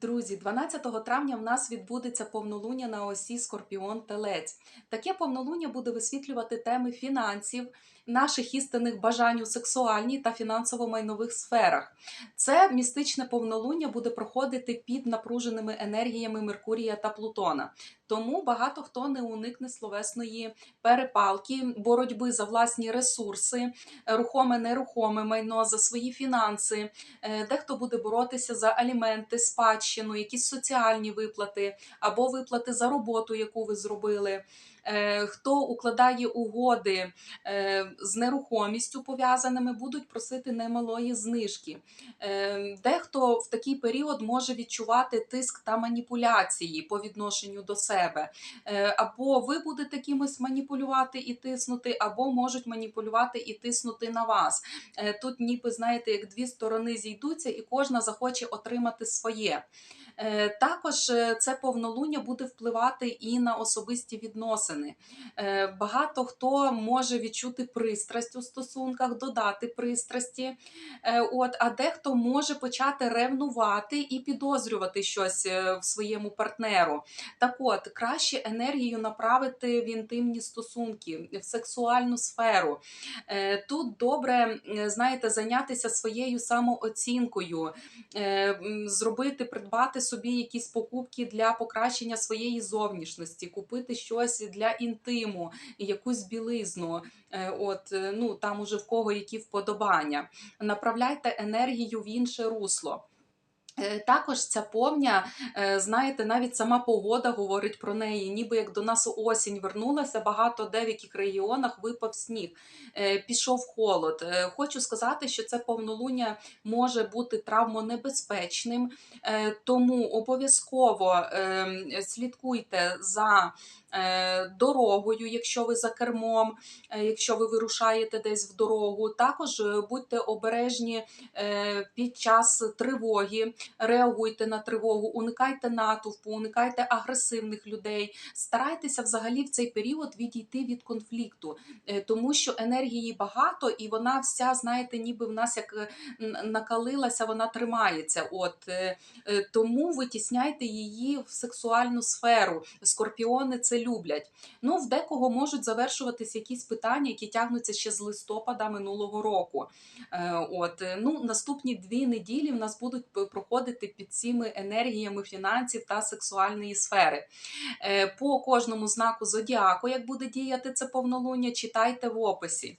Друзі, 12 травня в нас відбудеться повнолуння на осі Скорпіон Телець. Таке повнолуння буде висвітлювати теми фінансів, наших істинних бажань у сексуальній та фінансово-майнових сферах. Це містичне повнолуння буде проходити під напруженими енергіями Меркурія та Плутона. Тому багато хто не уникне словесної перепалки, боротьби за власні ресурси, рухоме, нерухоме майно, за свої фінанси. Е, Дехто буде боротися за аліменти, спадщину, якісь соціальні виплати або виплати за роботу, яку ви зробили. Е, Хто укладає угоди е, з нерухомістю пов'язаними, будуть просити немалої знижки. Е, Дехто в такий період може відчувати тиск та маніпуляції по відношенню до себе. Е, Або ви будете кимось маніпулювати і тиснути, або можуть маніпулювати і тиснути на вас. Е, Тут, ніби знаєте, як дві сторони зійдуться, і кожна захоче отримати своє. Е, Також е, це повнолуння буде впливати і на особисті відносини. Е, Багато хто може відчути пристрасть у стосунках, додати пристрасті. От, а дехто може почати ревнувати і підозрювати щось в своєму партнеру. Так от, краще енергію направити в інтимні стосунки, в сексуальну сферу. Тут добре, знаєте, зайнятися своєю самооцінкою, зробити, придбати собі якісь покупки для покращення своєї зовнішності, купити щось для інтиму, якусь білизну. Е, От, е, ну там уже в кого які вподобання. Направляйте енергію в інше русло. Е, Також ця повня, е, знаєте, навіть сама погода говорить про неї, ніби як до нас осінь вернулася, багато де в яких регіонах випав сніг, е, пішов холод. Хочу сказати, що це повнолуння може бути травмонебезпечним, тому обов'язково е, слідкуйте за дорогою, якщо ви за кермом, е, якщо ви вирушаєте десь в дорогу. Також е, будьте обережні е, під час тривоги реагуйте на тривогу, уникайте натовпу, уникайте агресивних людей. Старайтеся взагалі в цей період відійти від конфлікту, е, тому що енергії багато, і вона вся, знаєте, ніби в нас як е, накалилася, вона тримається. От е, е, тому витісняйте її в сексуальну сферу. Скорпіони це люблять. Ну, в декого можуть завершуватися якісь питання, які тягнуться ще з листопада минулого року. Е, От ну наступні дві неділі в нас будуть проходити під цими енергіями фінансів та сексуальної сфери. Е, По кожному знаку зодіаку, як буде діяти це повнолуння, читайте в описі.